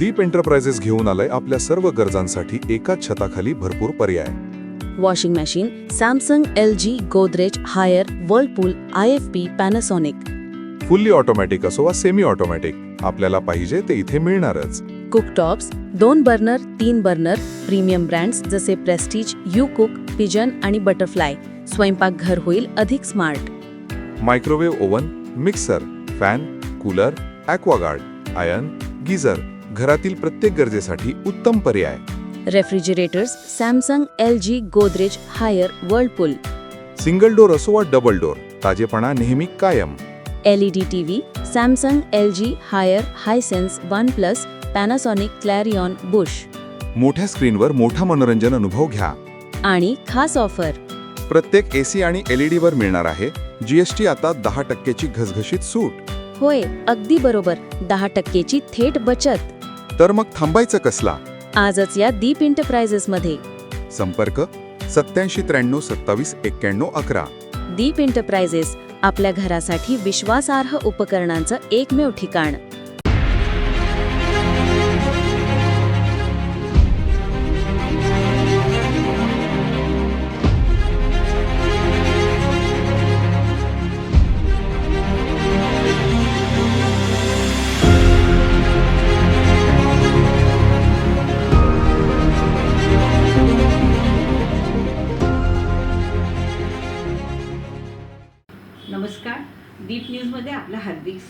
दीप enterprises घेऊन आलंय आपल्या सर्व गरजांसाठी एकाच छताखाली भरपूर पर्याय. Washing machine Samsung L G Godrej Haier Whirlpool I F B Panasonic fully automatic असो वा सेमी ऑटोमॅटिक आपल्याला पाहिजे ते इथे मिळणारच. कुकटॉप्स दोन बर्नर तीन बर्नर प्रीमियम ब्रँड्स जसे प्रेस्टीज यू कुक पिजन आणि बटरफ्लाय स्वयंपाकघर होईल अधिक smart microwave oven mixer fan cooler Aquaguard iron geyser घरातील प्रत्येक गरजेसाठी उत्तम पर्याय. Refrigerators Samsung L G Godrej Haier Whirlpool single door असो वा डबल डोर ताजेपणा नेहमी कायम. L E D T V Samsung L G Haier Hisense OnePlus Panasonic Clarion Bush. मोठ्या स्क्रीनवर मोठा मनोरंजन अनुभव घ्या. आणि खास ऑफर. प्रत्येक एसी आणि एलईडी वर मिळणार आहे जीएसटी आता दहा टक्क्याची घसघशीत सूट. होय अगदी बरोबर. दहा टक्केची थेट बचत. तर मग थांबायचं कसला? आजच या दीप एंटरप्राइजेसमध्ये संपर्क सत्याऐंशी त्र्याण्णव सत्तावीस एक्क्याण्णव अकरा. दीप एंटरप्राइजेस आपल्या घरासाठी विश्वासार्ह उपकरणांचं एकमेव ठिकाण.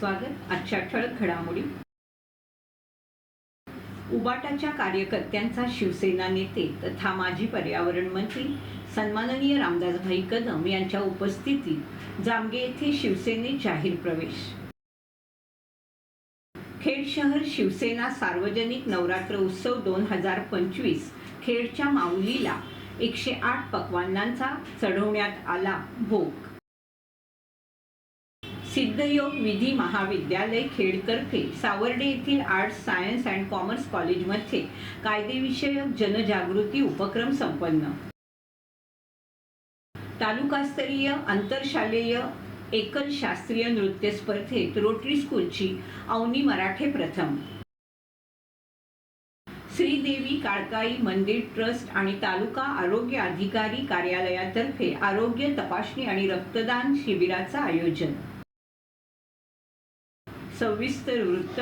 स्वागत. आजच्या ठळक घडामोडी. उबाटाच्या कार्यकर्त्यांचा शिवसेना नेते तथा माजी पर्यावरण मंत्री सन्माननीय रामदासभाई कदम यांच्या उपस्थितीत जामगे येथे शिवसेनेत जाहीर प्रवेश. खेड शहर शिवसेना सार्वजनिक नवरात्र उत्सव दोन हजार पंचवीस खेडच्या माऊलीला एकशे आठ पक्वान्नांचा चढवण्यात आला भोग. सिद्धयोग विधी महाविद्यालय खेडतर्फे सावर्डे येथील आर्ट्स सायन्स अँड कॉमर्स कॉलेजमध्ये कायदेविषयक जनजागृती उपक्रम संपन्न. तालुकास्तरीय आंतरशालेय एकल शास्त्रीय नृत्य स्पर्धेत रोटरी स्कूलची अवनी मराठे प्रथम. श्रीदेवी काळकाई मंदिर ट्रस्ट आणि तालुका आरोग्य अधिकारी कार्यालयातर्फे आरोग्य तपासणी आणि रक्तदान शिबिराचं आयोजन. सविस्तर वृत्त.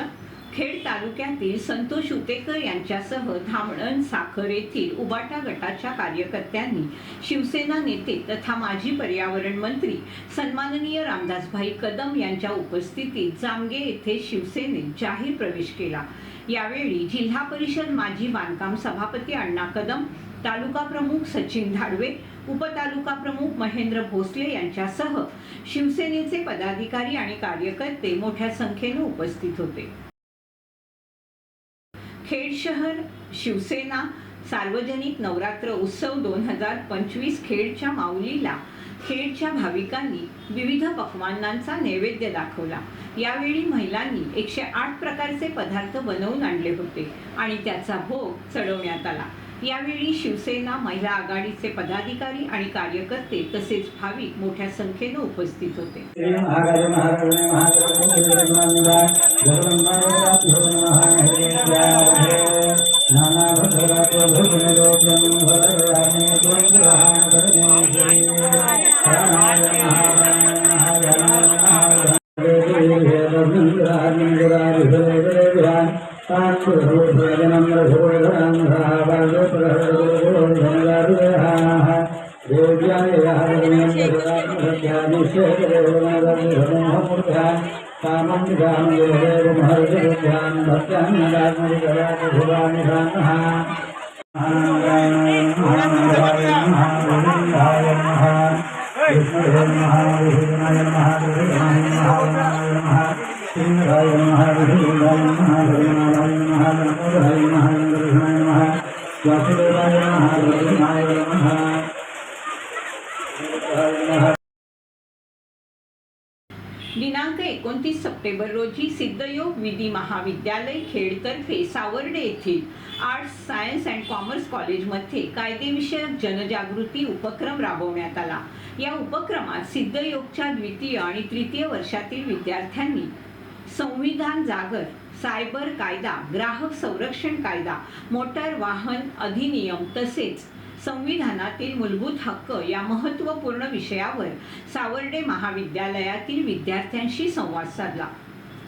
खेड तालुक्यातील संतोष उतेकर यांच्यासह धामणन साखर येथील उबाटा गटाच्या कार्यकर्त्यांनी शिवसेना नेते तथा माजी पर्यावरण मंत्री सन्माननीय रामदासभाई कदम यांच्या उपस्थितीत जामगे येथे शिवसेनेत जाहीर प्रवेश केला. यावेळी जिल्हा परिषद माजी बांधकाम सभापती अण्णा कदम तालुका प्रमुख सचिन धाडवे उपतालुका प्रमुख महेंद्र भोसले यांच्यासह शिवसेनेचे पदाधिकारी आणि कार्यकर्ते मोठ्या संख्येने उपस्थित होते. खेड शहर शिवसेना सार्वजनिक नवरात्र उत्सव दोन हजार पंचवीस खेडच्या माऊलीला खेडच्या भाविकांनी विविध पकवानांचा नैवेद्य दाखवला. यावेळी महिलांनी एकशे आठ प्रकारचे पदार्थ बनवून आणले होते आणि त्याचा भोग चढवण्यात आला. यावेळी शिवसेना महिला आघाडीचे पदाधिकारी आणि कार्यकर्ते तसेच भाविक मोठ्या संख्येने उपस्थित होते श्री महाराज महाराज महाराज जगन्नाथ हरे नाना भद्रात भजन लोकं दिनांक एकोणतीस सप्टेंबर रोजी सिद्धयोग विधी महाविद्यालय खेडतर्फे सावर्डे येथील आर्ट्स सायन्स अँड कॉमर्स कॉलेजमध्ये कायदेविषयक जनजागृती उपक्रम राबवण्यात आला. या उपक्रमात सिद्धयोगच्या द्वितीय आणि तृतीय वर्षातील विद्यार्थ्यांनी संविधान जागर सायबर कायदा ग्राहक संरक्षण कायदा मोटार वाहन अधिनियम तसेच संविधानातील मूलभूत हक्क या महत्त्वपूर्ण विषयावर सावर्डे महाविद्यालयातील विद्यार्थ्यांशी संवाद साधला.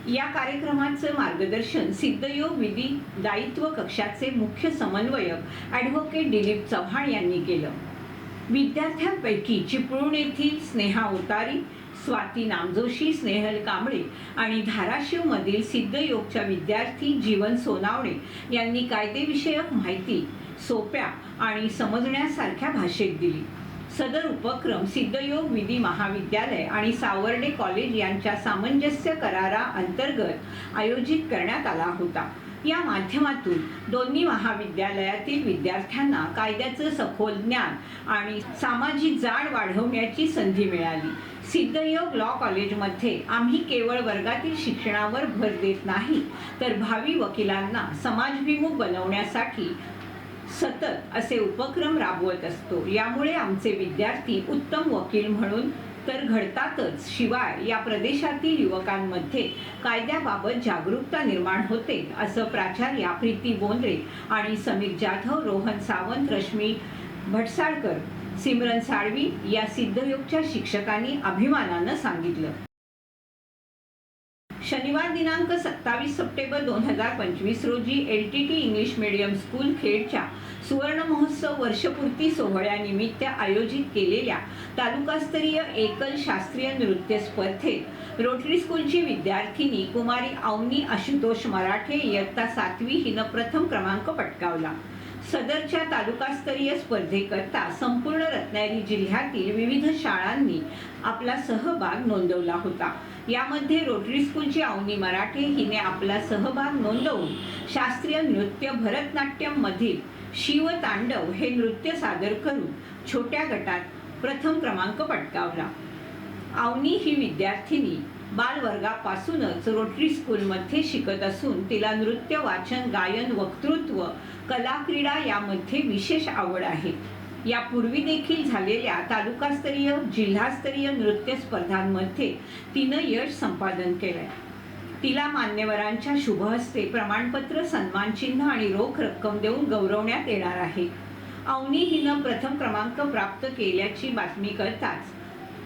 या कार्यक्रमाचं मार्गदर्शन सिद्धयोग विधी दायित्व कक्षाचे मुख्य समन्वयक ॲडव्होकेट दिलीप चव्हाण यांनी केलं. विद्यार्थ्यांपैकी चिपळूण येथील स्नेहा ओतारी स्वाती नामजोशी स्नेहल कांबळे आणि धाराशिवमधील सिद्धयोगच्या विद्यार्थी जीवन सोनावणे यांनी कायदेविषयक माहिती सोप्या आणि समजण्यासारख्या भाषेत दिली. सदर उपक्रम सिद्धयोग विधी महाविद्यालय आणि सावर्डे कॉलेज यांच्या सामंजस्य करारा अंतर्गत आयोजित करण्यात आला होता. या माध्यमातून दोन्ही महाविद्यालयातील विद्यार्थ्यांना कायद्याचं सखोल ज्ञान आणि सामाजिक जाण वाढवण्याची संधी मिळाली. सिद्धयोग लॉ कॉलेजमध्ये आम्ही केवळ वर्गातील शिक्षणावर भर देत नाही तर भावी वकिलांना समाजभिमुख बनवण्यासाठी सतत असे उपक्रम राबवत असतो. यामुळे आमचे विद्यार्थी उत्तम वकील म्हणून तर घडतातच. शिवाय या प्रदेशातील युवकांमध्ये कायद्याबाबत जागरूकता निर्माण होते असं प्राचार्या प्रीती बोंद्रे आणि समीर जाधव रोहन सावंत रश्मी भटसाळकर सिमरन साळवी या सिद्धयोगच्या शिक्षकांनी अभिमानानं सांगितलं. शनिवार दिनांक सत्तावीस सप्टेंबर दोन हजार पंचवीस रोजी L T T English medium school खेडच्या सुवर्ण महोत्सव वर्षपूर्ती सोहळ्यानिमित्त आयोजित केलेल्या तालुकास्तरीय एकल शास्त्रीय नृत्य स्पर्धेत रोटरी स्कूलची विद्यार्थिनी कुमारी अवनी आशुतोष मराठे इयत्ता सातवी हिनं प्रथम क्रमांक पटकावला. सदरच्या तालुकास्तरीय स्पर्धेकरता संपूर्ण रत्नागिरी जिल्ह्यातील विविध शाळांनी आपला सहभाग नोंदवला होता. यामध्ये रोटरी स्कूलची अवनी मराठे हिने आपला सहभाग नोंदवून शास्त्रीय नृत्य भरतनाट्यममधील शिव शिवतांडव हे नृत्य सादर करून छोट्या गटात प्रथम क्रमांक पटकावला. अवनी ही विद्यार्थिनी बालवर्गापासूनच रोटरी स्कूलमध्ये शिकत असून तिला नृत्य वाचन गायन वक्तृत्व कला क्रीडा यामध्ये विशेष आवड आहे. यापूर्वी देखील झालेल्या तालुकास्तरीय जिल्हास्तरीय नृत्य स्पर्धांमध्ये तिनं यश संपादन केलंय. तिला मान्यवरांच्या शुभहस्ते प्रमाणपत्र सन्मानचिन्ह आणि रोख रक्कम देऊन गौरवण्यात येणार आहे. अवनी हिनं प्रथम क्रमांक प्राप्त केल्याची बातमी कळताच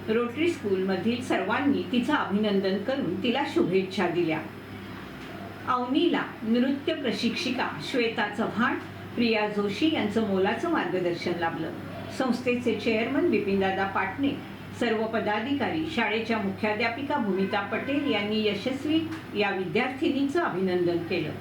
रोटरी स्कूलमधील सर्वांनी तिचं अभिनंदन करून तिला शुभेच्छा दिल्या. अवनीला नृत्य प्रशिक्षिका श्वेता चव्हाण प्रिया जोशी यांचं मोलाचं मार्गदर्शन लाभलं. संस्थेचे चेअरमन बिपिनदादा पाटणे सर्व पदाधिकारी शाळेच्या मुख्याध्यापिका भूमिता पटेल यांनी यशस्वी या विद्यार्थिनीचं अभिनंदन केलं.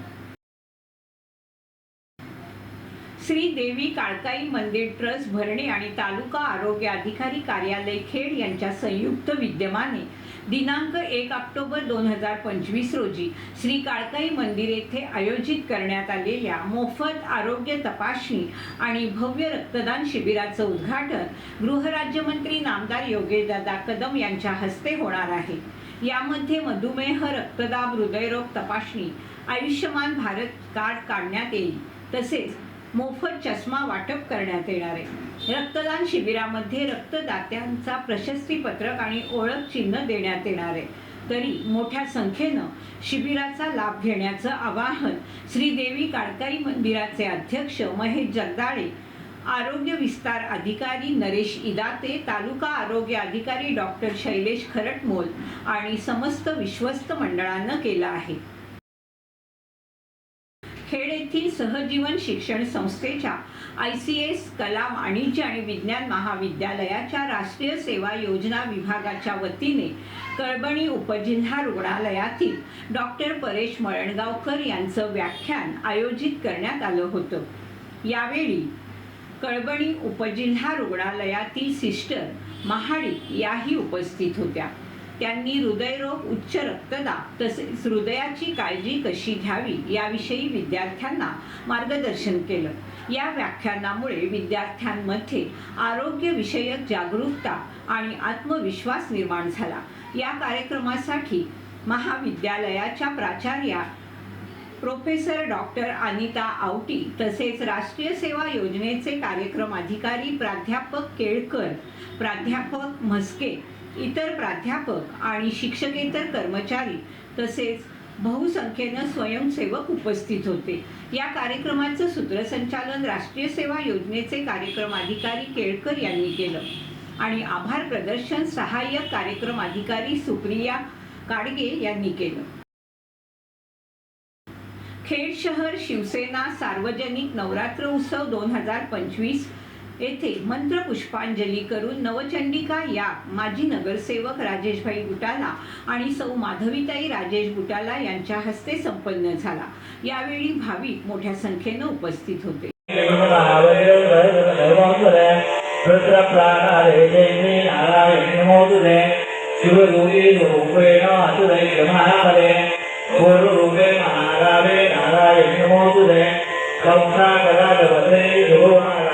श्री देवी काळकाई मंदिर ट्रस्ट भरणे आणि तालुका आरोग्य अधिकारी कार्यालय खेड यांच्या संयुक्त विद्यमाने दिनांक एक ऑक्टोबर दोन हजार पंचवीस रोजी श्री काळकाई मंदिर येथे आयोजित करण्यात आलेल्या मोफत आरोग्य तपासणी आणि भव्य रक्तदान शिबिराचं उद्घाटन गृहराज्यमंत्री नामदार योगेशदादा कदम यांच्या हस्ते होणार आहे. यामध्ये मधुमेह रक्तदाब हृदयरोग तपासणी आयुष्यमान भारत कार्ड काढण्यात येईल तसेच मोफत चष्मा वाटप करण्यात येणार आहे. रक्तदान शिबिरामध्ये रक्तदात्यांचा प्रशस्तीपत्रक आणि ओळख चिन्ह देण्यात येणार आहे. तरी मोठ्या संख्येनं शिबिराचा लाभ घेण्याचं आवाहन श्रीदेवी काळकाई मंदिराचे अध्यक्ष महेश जगदाळे आरोग्य विस्तार अधिकारी नरेश इदाते तालुका आरोग्य अधिकारी डॉक्टर शैलेश खरटमोल आणि समस्त विश्वस्त मंडळानं केलं आहे. येथील सहजीवन शिक्षण संस्थेच्या आय सी एस कला वाणिज्य आणि विज्ञान महाविद्यालयाच्या राष्ट्रीय सेवा योजना विभागाच्या वतीने कळबणी उपजिल्हा रुग्णालयातील डॉक्टर परेश मळणगावकर यांचं व्याख्यान आयोजित करण्यात आलं होतं. यावेळी कळबणी उपजिल्हा रुग्णालयातील सिस्टर महाडिक याही उपस्थित होत्या. त्यांनी हृदयरोग उच्च रक्तदाब तसेच हृदयाची काळजी कशी घ्यावी याविषयी विद्यार्थ्यांना मार्गदर्शन केलं. या व्याख्यानामुळे विद्यार्थ्यांमध्ये आरोग्यविषयक जागरूकता आणि आत्मविश्वास निर्माण झाला. या कार्यक्रमासाठी महाविद्यालयाच्या प्राचार्या प्रोफेसर डॉक्टर अनिता आवटी तसेच राष्ट्रीय सेवा योजनेचे कार्यक्रम अधिकारी प्राध्यापक केळकर प्राध्यापक म्हस्के इतर प्राध्यापक आणि शिक्षकेतर कर्मचारी तसेच बहुसंख्येनं स्वयंसेवक उपस्थित होते. या कार्यक्रमाचं सूत्रसंचालन राष्ट्रीय सेवा योजनेचे कार्यक्रम अधिकारी केळकर यांनी केलं. आणि आभार प्रदर्शन सहाय्यक कार्यक्रम अधिकारी सुप्रिया काडगे यांनी केलं. खेड शहर शिवसेना सार्वजनिक नवरात्र उत्सव दोन हजार पंचवीस येथे मंत्र पुष्पांजली करून नवचंडिका या माजी नगरसेवक राजेशभाई गुटाला आणि सौ माधवीताई राजेश गुटाला यांच्या हस्ते संपन्न झाला यावेळी भाविक मोठ्या संख्येनं उपस्थित होते नारायण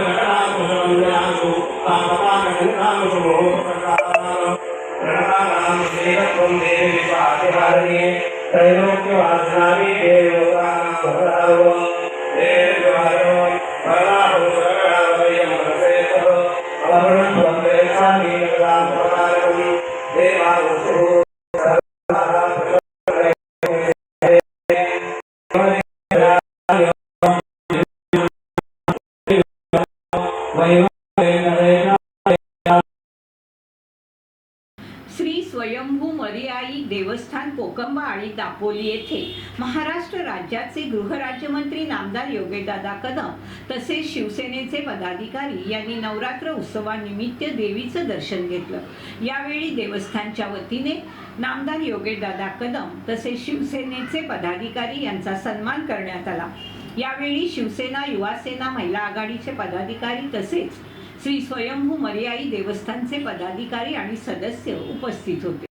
वरे वितराजव्य आधार उंका आणि दापोली येथे महाराष्ट्र राज्याचे गृहराज्यमंत्री नामदार योगेदादा कदम तसेच शिवसेनेचे पदाधिकारी यांनी नवरात्र उत्सवानिमित्त देवीचं दर्शन घेतलं. यावेळी देवस्थानच्या वतीने नामदार योगेदादा कदम तसेच शिवसेनेचे पदाधिकारी यांचा सन्मान करण्यात आला. यावेळी शिवसेना युवासेना महिला आघाडीचे पदाधिकारी तसेच श्री स्वयंभू मर्याई देवस्थानचे पदाधिकारी आणि सदस्य उपस्थित होते.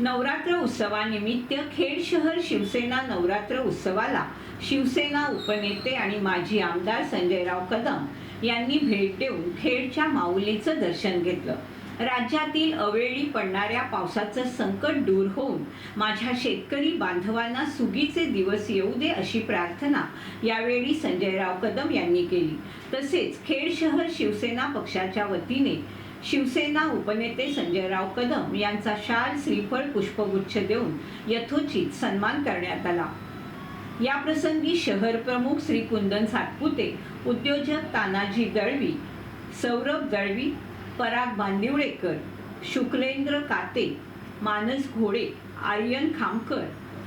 नवरात्र उत्सवानिमित्त खेड शहर शिवसेना नवरात्र उत्सवाला शिवसेना उपनेते आणि माजी आमदार संजयराव कदम यांनी भेट देऊन खेडच्या माऊलीचं दर्शन घेतलं. राज्यातील अवेळी पडणाऱ्या पावसाचं संकट दूर होऊन माझ्या शेतकरी बांधवांना सुगीचे दिवस येऊ दे अशी प्रार्थना यावेळी संजयराव कदम यांनी केली. तसेच खेड शहर शिवसेना पक्षाच्या वतीने शिवसेना उपनेते संजयराव कदम यांचा शाल श्रीफळ पुष्पगुच्छ देऊन यथोचित सन्मान करण्यात आला. या प्रसंगी शहर प्रमुख श्री कुंदन सातपुते उद्योजक तानाजी दळवी सौरभ दळवी पराग बांदिवळेकर शुक्लेंद्र काते मानस घोडे आर्यन खामकर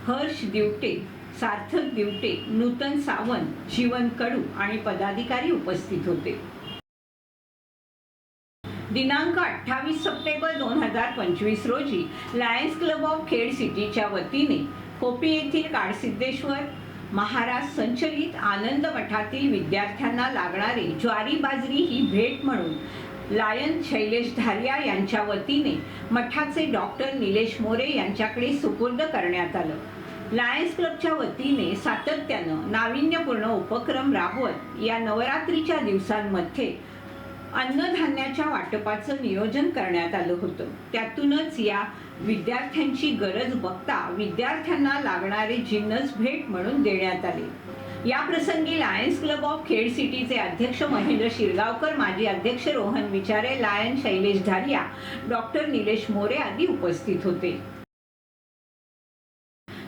हर्ष दिवटे सार्थक दिवटे नूतन सावंत जीवन कडू आणि पदाधिकारी उपस्थित होते. दिनांक अठ्ठावीस सप्टेंबर दोन हजार पंचवीस रोजी लायन्स क्लब ऑफ खेड सिटीच्या वतीने कोपी येथील काडसिद्धेश्वर महाराज संचलित आनंद मठातील विद्यार्थ्यांना लागणारी ज्वारी बाजरी ही भेट म्हणून लायन शैलेश धारिया यांच्या वतीने मठाचे डॉक्टर निलेश मोरे यांच्याकडे सुपूर्द करण्यात आलं. लायन्स क्लबच्या वतीने सातत्यानं नाविन्यपूर्ण उपक्रम राबवत या नवरात्रीच्या दिवसांमध्ये अन्नधान्याच्या वाटपाचं नियोजन करण्यात आलं होतं. त्यातूनच या विद्यार्थ्यांची गरज बघता विद्यार्थ्यांना लागणारे जिन्नस भेट म्हणून देण्यात आले. या प्रसंगी लायन्स क्लब ऑफ खेड सिटीचे अध्यक्ष महेंद्र शिरगावकर माजी अध्यक्ष रोहन विचारे लायन शैलेश धारिया डॉक्टर निलेश मोरे आदी उपस्थित होते.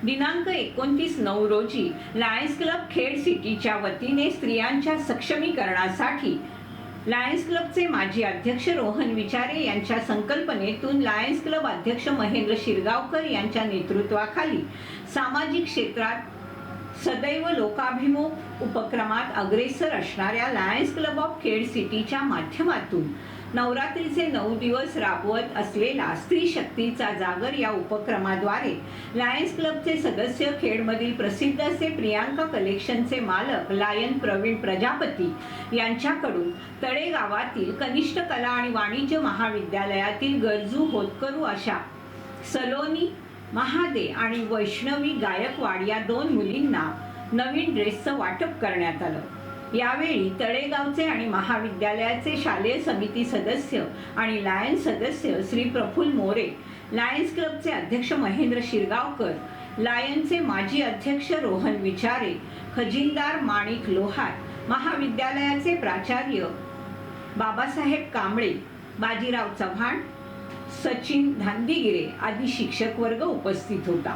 दिनांक एकोणतीस नऊ रोजी लायन्स क्लब खेड सिटीच्या वतीने स्त्रियांच्या सक्षमीकरणासाठी लायन्स क्लबचे माजी अध्यक्ष रोहन विचारे यांच्या संकल्पनेतून लायन्स क्लब अध्यक्ष महेंद्र शिरगावकर यांच्या नेतृत्वाखाली सामाजिक क्षेत्रात सदैव लोकाभिमुख उपक्रमात अग्रेसर असणाऱ्या लायन्स क्लब ऑफ खेड सिटीच्या माध्यमातून नवरात्रीचे नऊ दिवस राबवत असलेला स्त्री शक्तीचा जागर या उपक्रमाद्वारे लायन्स क्लबचे सदस्य खेडमधील प्रसिद्ध असे प्रियांका कलेक्शनचे मालक लायन प्रवीण प्रजापती यांच्याकडून तळेगावातील कनिष्ठ कला आणि वाणिज्य महाविद्यालयातील गरजू होतकरू अशा सलोनी महादे आणि वैष्णवी गायकवाड या दोन मुलींना नवीन ड्रेसचं वाटप करण्यात आलं. यावेळी तळेगावचे आणि महाविद्यालयाचे शालेय समिती सदस्य आणि लायन्स सदस्य श्री प्रफुल्ल मोरे लायन्स क्लबचे अध्यक्ष महेंद्र शिरगावकर लायनचे माजी अध्यक्ष रोहन विचारे खजिनदार माणिक लोहार महाविद्यालयाचे प्राचार्य बाबासाहेब कांबळे बाजीराव चव्हाण सचिन धांदीगिरे आदी शिक्षक वर्ग उपस्थित होता.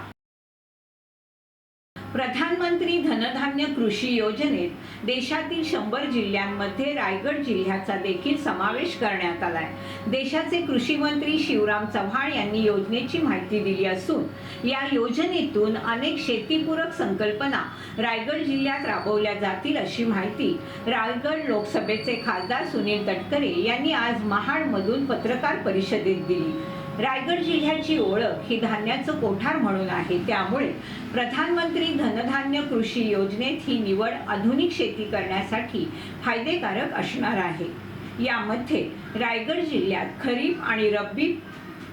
प्रधानमंत्री धनधान्य कृषी योजनेत देशातील शंभर जिल्ह्यांमध्ये रायगड जिल्ह्याचा देखील समावेश करण्यात आलाय. देशाचे कृषी मंत्री शिवराम चव्हाण यांनी योजनेची माहिती दिली असून या योजनेतून अनेक शेतीपूरक संकल्पना रायगड जिल्ह्यात राबवल्या जातील अशी माहिती रायगड लोकसभेचे खासदार सुनील तटकरे यांनी आज महाडमधून पत्रकार परिषदेत दिली. रायगड जिल्ह्याची ओळख ही धान्याचं कोठार म्हणून आहे. त्यामुळे प्रधानमंत्री धनधान्य कृषी योजनेत ही निवड आधुनिक शेती करण्यासाठी फायदेकारक असणार आहे. यामध्ये रायगड जिल्ह्यात खरीप आणि रब्बी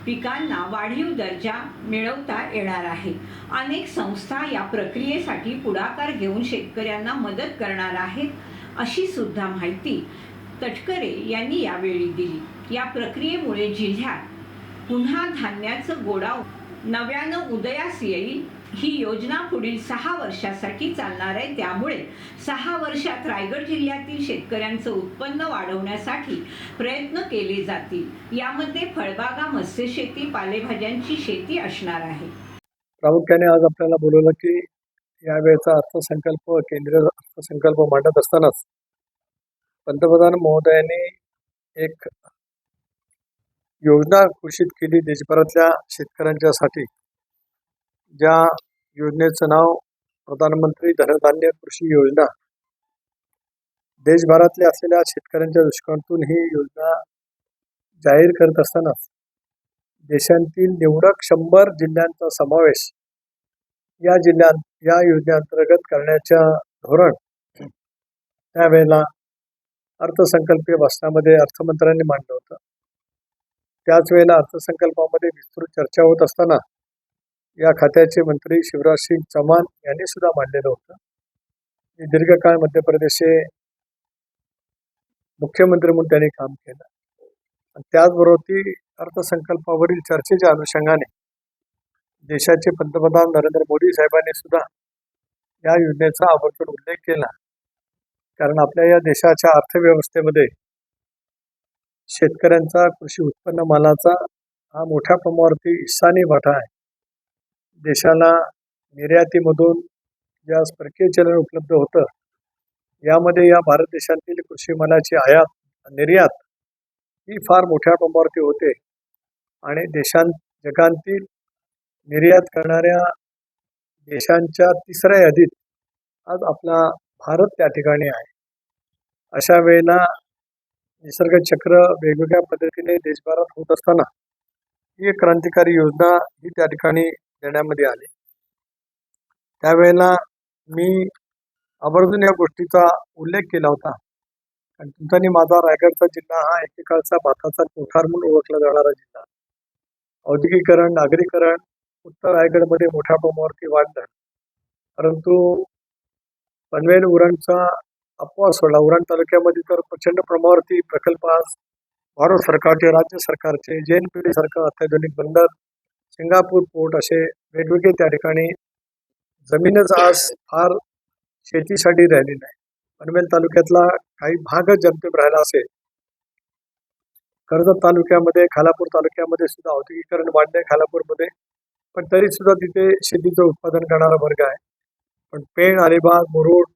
पिकांना वाढीव दर्जा मिळवता येणार आहे. अनेक संस्था या प्रक्रियेसाठी पुढाकार घेऊन शेतकऱ्यांना मदत करणार आहेत अशी सुद्धा माहिती तटकरे यांनी यावेळी दिली. या प्रक्रियेमुळे जिल्ह्यात पुन्हा धान्याचं गोडाव नव्यानं उदयास येईल. ही योजना पुढील सहा वर्षासाठी चालणार आहे. त्यामुळे सहा वर्षात रायगड जिल्ह्यातील शेतकऱ्यांचं उत्पन्न वाढवण्यासाठी प्रयत्न केले जातील. यामध्ये फळबागा मत्स्यशेती पालेभाज्यांची शेती असणार आहे. प्रामुख्याने आज आपल्याला बोलवलं की यावेळेचा अर्थसंकल्प केंद्रीय अर्थसंकल्प मांडत असतानाच पंतप्रधान महोदयांनी एक योजना घोषित केली देशभरातल्या शेतकऱ्यांच्यासाठी. ज्या योजनेचं नाव प्रधानमंत्री धनधान्य कृषी योजना. देशभरातल्या असलेल्या शेतकऱ्यांच्या दृष्टिकोनातून ही योजना जाहीर करत असतानाच देशांतील निवडक शंभर जिल्ह्यांचा समावेश या जिल्ह्यात या योजनेअंतर्गत करण्याच्या धोरण त्यावेळेला अर्थसंकल्पीय भाषणामध्ये अर्थमंत्र्यांनी मांडलं होतं. त्याच वेळेला अर्थसंकल्पामध्ये विस्तृत चर्चा होत असताना या खात्याचे मंत्री शिवराज सिंग चौहान यांनी सुद्धा मांडलेलं होतं. दीर्घकाळ मध्य प्रदेशचे मुख्यमंत्री म्हणून त्यांनी काम केलं. आणि त्याचबरोबर ती अर्थसंकल्पावरील चर्चेच्या अनुषंगाने देशाचे पंतप्रधान नरेंद्र मोदी साहेबांनी सुद्धा या योजनेचा आवर्जून उल्लेख केला. कारण आपल्या या देशाच्या अर्थव्यवस्थेमध्ये शेतकऱ्यांचा कृषी उत्पन्न मालाचा हा मोठ्या प्रमाणावरती ईशानी वाटा आहे. देशाला निर्यातीमधून ज्या स्पर्कीय चलन उपलब्ध होतं यामध्ये या भारत देशातील कृषी मालाची आयात निर्यात ही फार मोठ्या प्रमाणावरती होते आणि देशां जगांतील निर्यात करणाऱ्या देशांच्या तिसऱ्या यादीत आज आपला भारत त्या ठिकाणी आहे. अशा वेळेला निसर्ग चक्र वेगवेगळ्या पद्धतीने देशभरात होत असताना ही एक क्रांतिकारी योजना ही त्या ठिकाणी देण्यामध्ये आली. त्यावेळेला मी आवर्जून या गोष्टीचा उल्लेख केला होता. आणि तुमच्यानी माझा रायगडचा जिल्हा हा एकेकाळचा भाताचा कोठार म्हणून ओळखला जाणारा जिल्हा. औद्योगिकरण नागरीकरण उत्तर रायगडमध्ये मोठ्या प्रमाणावरती वाढलं परंतु पनवेल उरणचा अपवाद सोडला. उरण तालुक्यामध्ये तर प्रचंड प्रमाणावरती प्रकल्प आज भारत सरकारचे राज्य सरकारचे जे एन पी डी सरकार अत्याधुनिक बंदर सिंगापूर पोर्ट असे वेगवेगळे त्या ठिकाणी जमीनच आज फार शेतीसाठी राहिली नाही पनवेल तालुक्यातला काही भागच जनतेत राहिला असेल. कर्जत तालुक्यामध्ये खालापूर तालुक्यामध्ये सुद्धा औद्योगिकरण वाढले खालापूरमध्ये. पण तरी सुद्धा तिथे शेतीचं उत्पादन करणारा वर्ग आहे. पण पेण अलिबाग मुरुड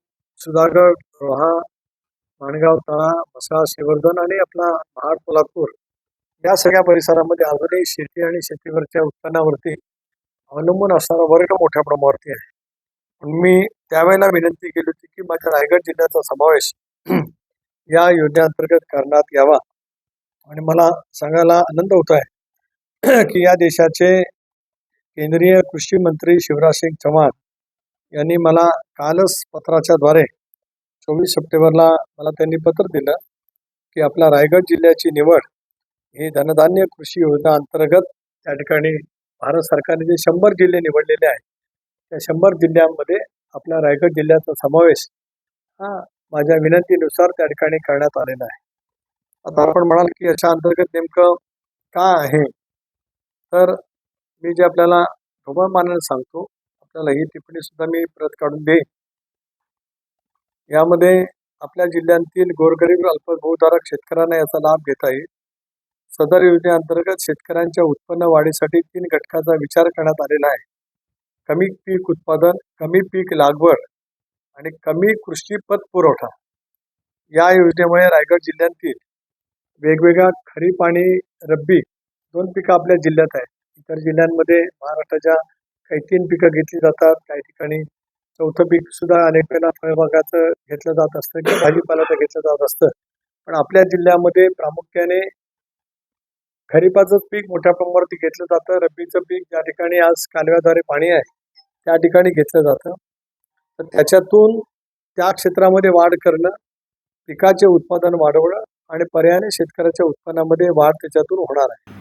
सुधागड रोहा माणगाव तळा मसा श्रीवर्धन आणि आपला महाड कोल्हापूर या सगळ्या परिसरामध्ये अजूनही शेती आणि शेतीवरच्या उत्पन्नावरती अवलंबून असणारा वर्ग मोठ्या प्रमाणावरती आहे. पण मी त्यावेळेला विनंती केली होती की माझ्या रायगड जिल्ह्याचा समावेश या योजनेअंतर्गत करण्यात यावा आणि मला सांगायला आनंद होत आहे की या देशाचे केंद्रीय कृषी मंत्री शिवराज सिंग चव्हाण यांनी मला कालच पत्राच्या द्वारे चोवीस सप्टेंबरला मला त्यांनी पत्र दिलं की आपल्या रायगड जिल्ह्याची निवड ही धनधान्य कृषी योजना अंतर्गत त्या ठिकाणी भारत सरकारने जे शंभर जिल्हे निवडलेले आहेत त्या शंभर जिल्ह्यांमध्ये आपल्या रायगड जिल्ह्याचा समावेश हा माझ्या विनंतीनुसार त्या ठिकाणी करण्यात आलेला आहे. आता आपण म्हणाल की याच्या अंतर्गत नेमकं का आहे? तर मी जे आपल्याला ढोबळमानाने सांगतो आपल्याला ही टिप्पणी सुद्धा मी परत काढून देईन. यामध्ये आपल्या जिल्ह्यातील गोरगरीब अल्पभूधारक शेतकऱ्यांना याचा लाभ घेता येईल. सदर योजनेअंतर्गत शेतकऱ्यांच्या उत्पन्न वाढीसाठी तीन घटकाचा विचार करण्यात आलेला आहे. कमी पीक उत्पादन कमी पीक लागवड आणि कमी कृषी पत पुरवठा. या योजनेमुळे रायगड जिल्ह्यातील वेगवेगळ्या खरीप आणि रब्बी दोन पिकं आपल्या जिल्ह्यात आहेत. इतर जिल्ह्यांमध्ये महाराष्ट्राच्या काही तीन पिकं घेतली जातात. काही ठिकाणी चौथं पीक सुद्धा अनेक वेळेला फळबागाचं घेतलं जात असतं किंवा भाजीपाल्याचं घेतलं जात असतं. पण आपल्या जिल्ह्यामध्ये प्रामुख्याने खरीपाचं पीक मोठ्या प्रमाणावरती घेतलं जातं. रब्बीचं पीक ज्या ठिकाणी आज कालव्याद्वारे पाणी आहे त्या ठिकाणी घेतलं जातं. तर त्याच्यातून त्या क्षेत्रामध्ये वाढ करणं पिकाचे उत्पादन वाढवणं आणि पर्यायाने शेतकऱ्याच्या उत्पन्नामध्ये वाढ त्याच्यातून होणार आहे.